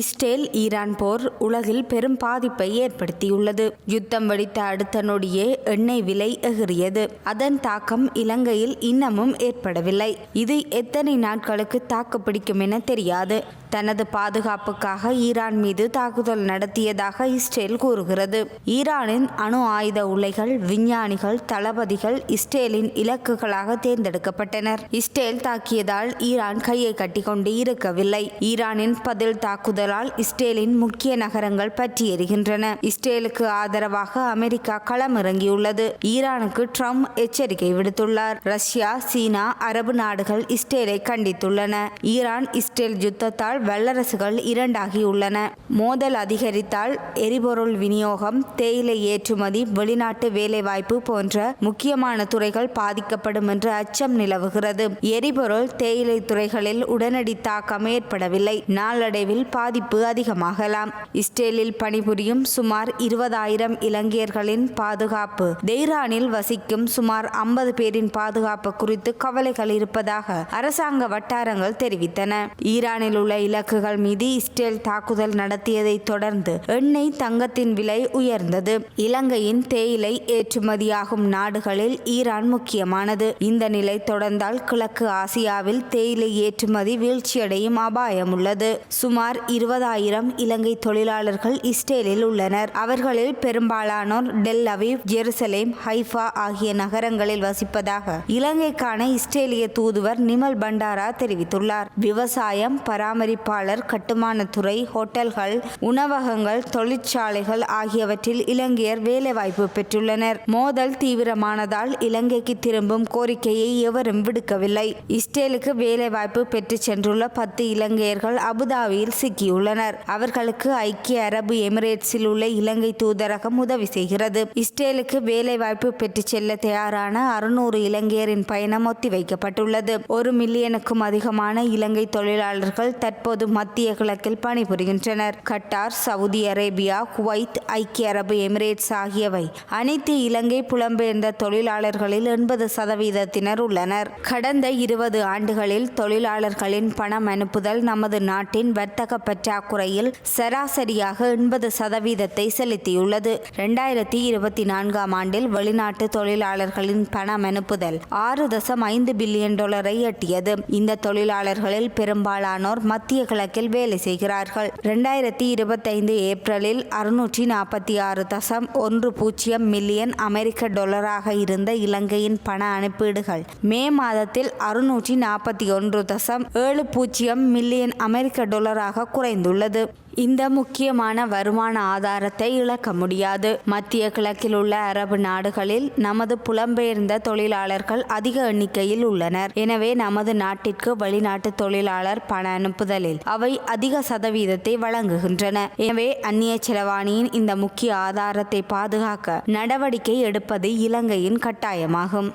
Israel Iran போர் உலகில் பெரும் பாதிப்பை ஏற்படுத்தியுள்ளது. யுத்தம் வெடித்த அடுத்த நொடியே எண்ணெய் விலை எகிறியது அதன் தாக்கம் இலங்கையில் இன்னமும் ஏற்படவில்லை. இது எத்தனை நாட்களுக்கு தாக்குப்பிடிக்கும் என தெரியாது. தனது பாதுகாப்புக்காக ஈரான் மீது தாக்குதல் நடத்தியதாக இஸ்ரேல் கூறுகிறது. ஈரானின் அணு ஆயுத உலைகள் விஞ்ஞானிகள் தளபதிகள் இஸ்ரேலின் இலக்குகளாக தேர்ந்தெடுக்கப்பட்டனர். இஸ்ரேல் தாக்கியதால் ஈரான் கையை கட்டிக்கொண்டு இருக்கவில்லை. ஈரானின் பதில் தாக்குதல் தாக்குதலால் இஸ்ரேலின் முக்கிய நகரங்கள் பற்றி எரிகின்றன. இஸ்ரேலுக்கு ஆதரவாக அமெரிக்கா களமிறங்கியுள்ளது. ஈரானுக்கு ட்ரம்ப் எச்சரிக்கை விடுத்துள்ளார். ரஷ்யா சீனா அரபு நாடுகள் இஸ்ரேலை கண்டித்துள்ளன. Iran Israel யுத்தத்தால் வல்லரசுகள் இரண்டாகியுள்ளன. மோதல் அதிகரித்தால் எரிபொருள் விநியோகம் தேயிலை ஏற்றுமதி வெளிநாட்டு வேலைவாய்ப்பு போன்ற முக்கியமான துறைகள் பாதிக்கப்படும் என்று அச்சம் நிலவுகிறது. எரிபொருள் தேயிலை துறைகளில் உடனடி தாக்கம் ஏற்படவில்லை. நாளடைவில் பாதிப்பு அதிகமாகலாம். இஸ்ரேலில் பணிபுரியும் சுமார் இருபதாயிரம் இலங்கையர்களின் பாதுகாப்பு. தெய்ரானில் வசிக்கும் சுமார் ஐம்பது பேரின் பாதுகாப்பு குறித்து கவலைகள் இருப்பதாக அரசாங்க வட்டாரங்கள் தெரிவித்தன. ஈரானில் உள்ள இலக்குகள் மீது இஸ்ரேல் தாக்குதல் நடத்தியதை தொடர்ந்து எண்ணெய் தங்கத்தின் விலை உயர்ந்தது. இலங்கையின் தேயிலை ஏற்றுமதியாகும் நாடுகளில் ஈரான் முக்கியமானது. இந்த நிலை தொடர்ந்தால் கிழக்கு ஆசியாவில் தேயிலை ஏற்றுமதி வீழ்ச்சியடையும் அபாயம் உள்ளது. சுமார் இருபதாயிரம் இலங்கை தொழிலாளர்கள் இஸ்ரேலில் உள்ளனர். அவர்களில் பெரும்பாலானோர் டெல் அவீவ் ஜெருசலேம் ஹைஃபா ஆகிய நகரங்களில் வசிப்பதாக இலங்கைக்கான இஸ்ரேலிய தூதுவர் நிமல் பண்டாரா தெரிவித்துள்ளார். விவசாயம் பராமரிப்பாளர் கட்டுமானத்துறை ஹோட்டல்கள் உணவகங்கள் தொழிற்சாலைகள் ஆகியவற்றில் இலங்கையர் வேலைவாய்ப்பு பெற்றுள்ளனர். மோதல் தீவிரமானதால் இலங்கைக்கு திரும்பும் கோரிக்கையை எவரும் விடுக்கவில்லை. இஸ்ரேலுக்கு வேலைவாய்ப்பு பெற்று சென்றுள்ள பத்து இலங்கையர்கள் அபுதாபியில் சிக்கியுள்ளனர். அவர்களுக்கு ஐக்கிய அரபு எமிரேட்ஸில் உள்ள இலங்கை தூதரகம் உதவி செய்கிறது. இஸ்ரேலுக்கு வேலைவாய்ப்பு பெற்று செல்ல தயாரான அறுநூறு இலங்கையரின் பயணம் ஒத்திவைக்கப்பட்டுள்ளது. ஒரு மில்லியனுக்கும் அதிகமான இலங்கை தொழிலாளர்கள் தற்போது மத்திய கிழக்கில் பணிபுரிகின்றனர். கட்டார் சவுதி அரேபியா குவைத் ஐக்கிய அரபு எமிரேட்ஸ் ஆகியவை அனைத்து இலங்கை புலம்பெயர்ந்த தொழிலாளர்களில் எண்பது சதவீதத்தினர் உள்ளனர். கடந்த இருபது ஆண்டுகளில் தொழிலாளர்களின் பணம் அனுப்புதல் நமது நாட்டின் வர்த்தக பற்றாக்குறையில் சராசரியாக எண்பது சதவீதத்தை செலுத்தியுள்ளது. இரண்டாயிரத்தி இருபத்தி நான்காம் ஆண்டில் வெளிநாட்டு தொழிலாளர்களின் பணம் அனுப்புதல் ஆறு தசம் ஐந்து பில்லியன் டாலரை எட்டியது. இந்த தொழிலாளர்களில் பெரும்பாலானோர் மத்திய கிழக்கில் வேலை செய்கிறார்கள். இரண்டாயிரத்தி இருபத்தைந்து ஏப்ரலில் அறுநூற்றி நாற்பத்தி ஆறு தசம் ஒன்று பூஜ்ஜியம் மில்லியன் அமெரிக்க டாலராக இருந்த இலங்கையின் பண அனுப்பீடுகள் மே மாதத்தில் அறுநூற்றி நாற்பத்தி ஒன்று தசம் ஏழு பூஜ்ஜியம் மில்லியன் அமெரிக்க டாலராக குறைந்துள்ளது. இந்த முக்கியமான வருமான ஆதாரத்தை இழக்க முடியாது. மத்திய கிழக்கில் உள்ள அரபு நாடுகளில் நமது புலம்பெயர்ந்த தொழிலாளர்கள் அதிக எண்ணிக்கையில் உள்ளனர். எனவே நமது நாட்டிற்கு வெளிநாட்டு தொழிலாளர் பண அனுப்புதலில் அவை அதிக சதவீதத்தை வழங்குகின்றன. எனவே அந்நிய செலவாணியின் இந்த முக்கிய ஆதாரத்தை பாதுகாக்க நடவடிக்கை எடுப்பது இலங்கையின் கட்டாயமாகும்.